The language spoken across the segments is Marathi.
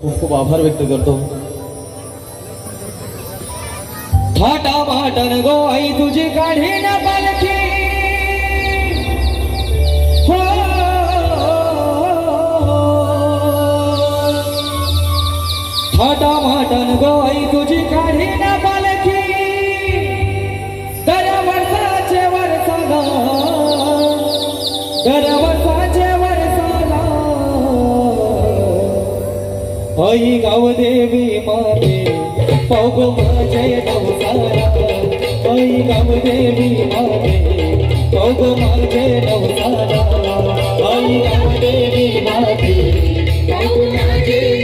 खूब आभार व्यक्त करते फाटा फाटन गो, आई तुझे काढ़ी न पालखी फाटा फाटन गो, आई तुझे काढ़ी न आई गावदेवी माते पावगो माझ्या नवसारा आई गावदेवी माते पावगो माझे नवसारा आई गावदेवी माते पावगो माझे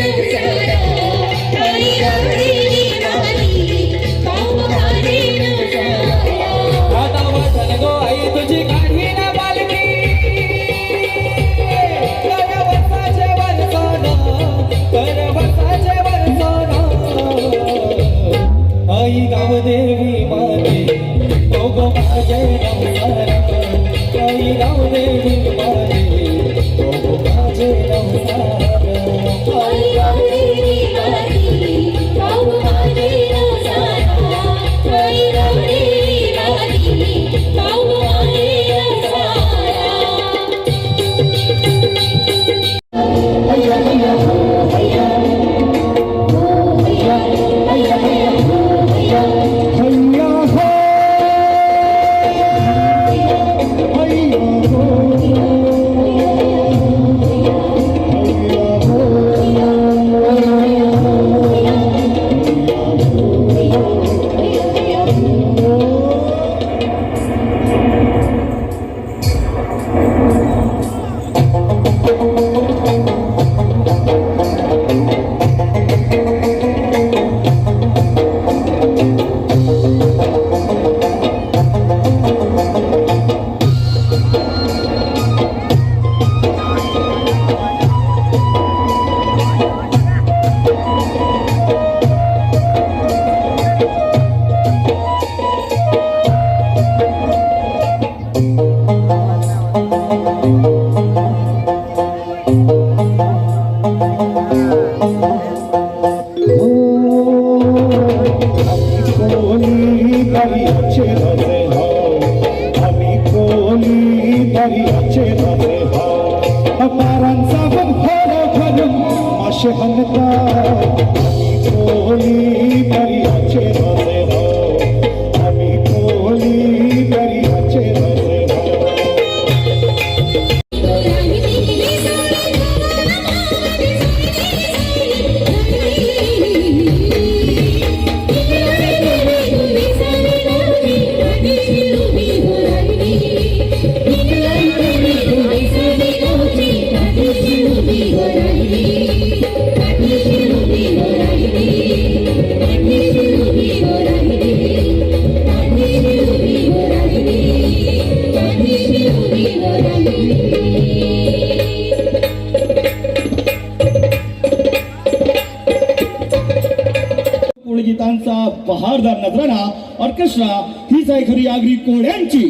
गीतांचा बहारदार नजराणा ऑर्केस्ट्रा हीच आहे खरी आगरी कोळ्यांची.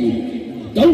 जाऊ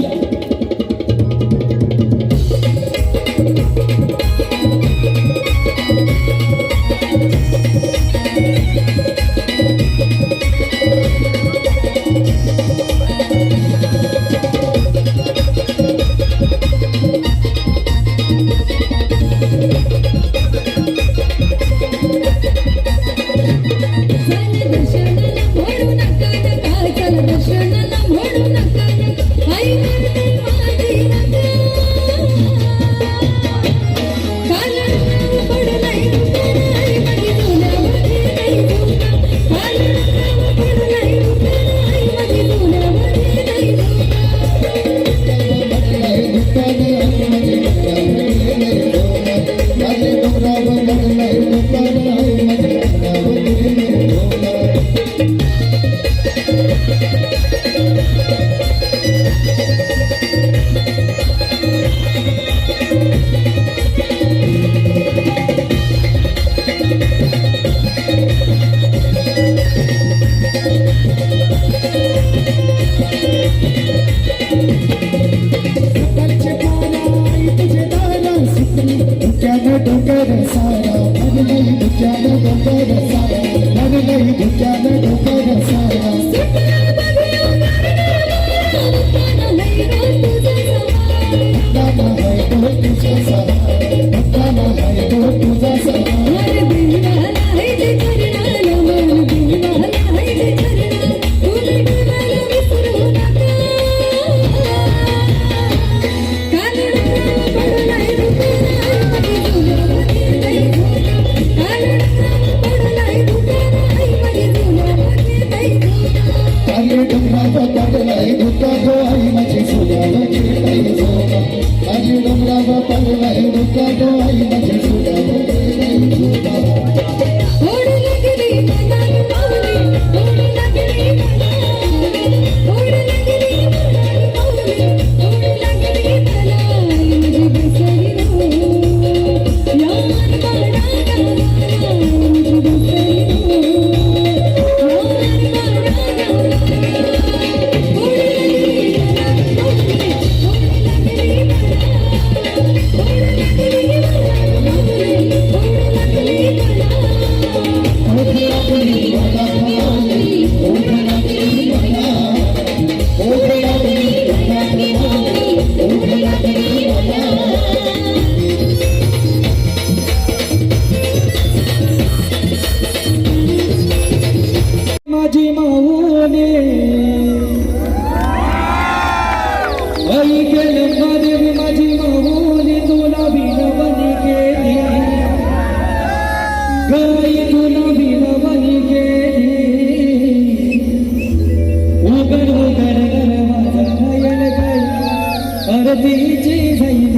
गर्दीची झाली.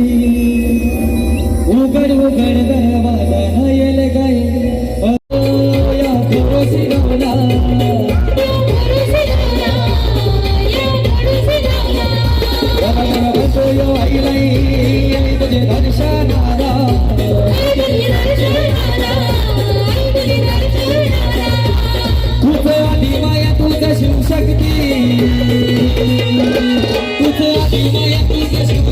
उघड उघड दरवाजा नयल music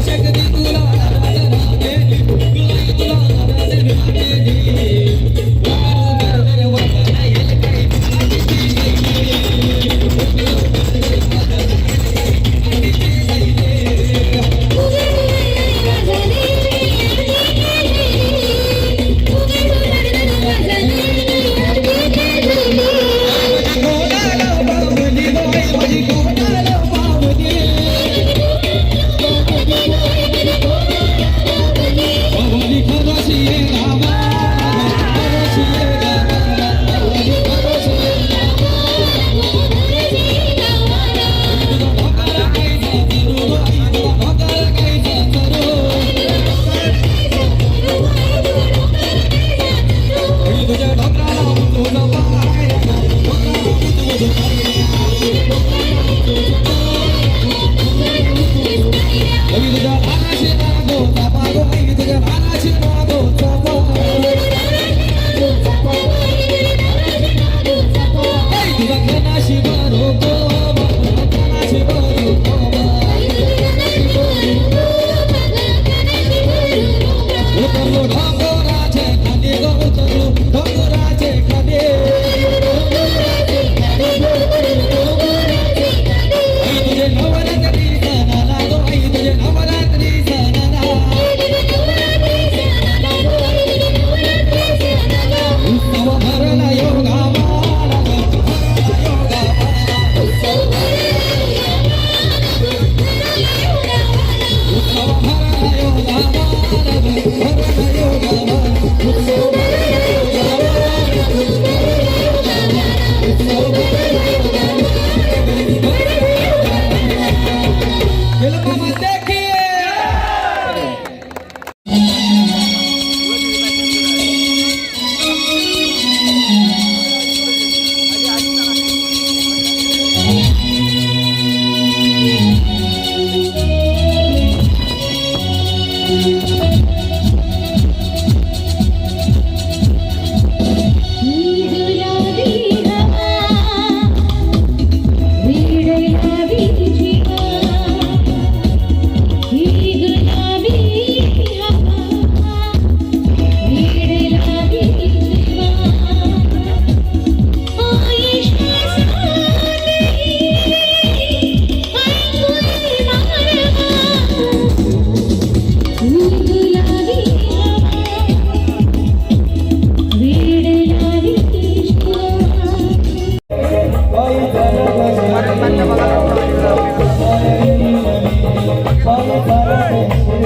Every day. Falou para você.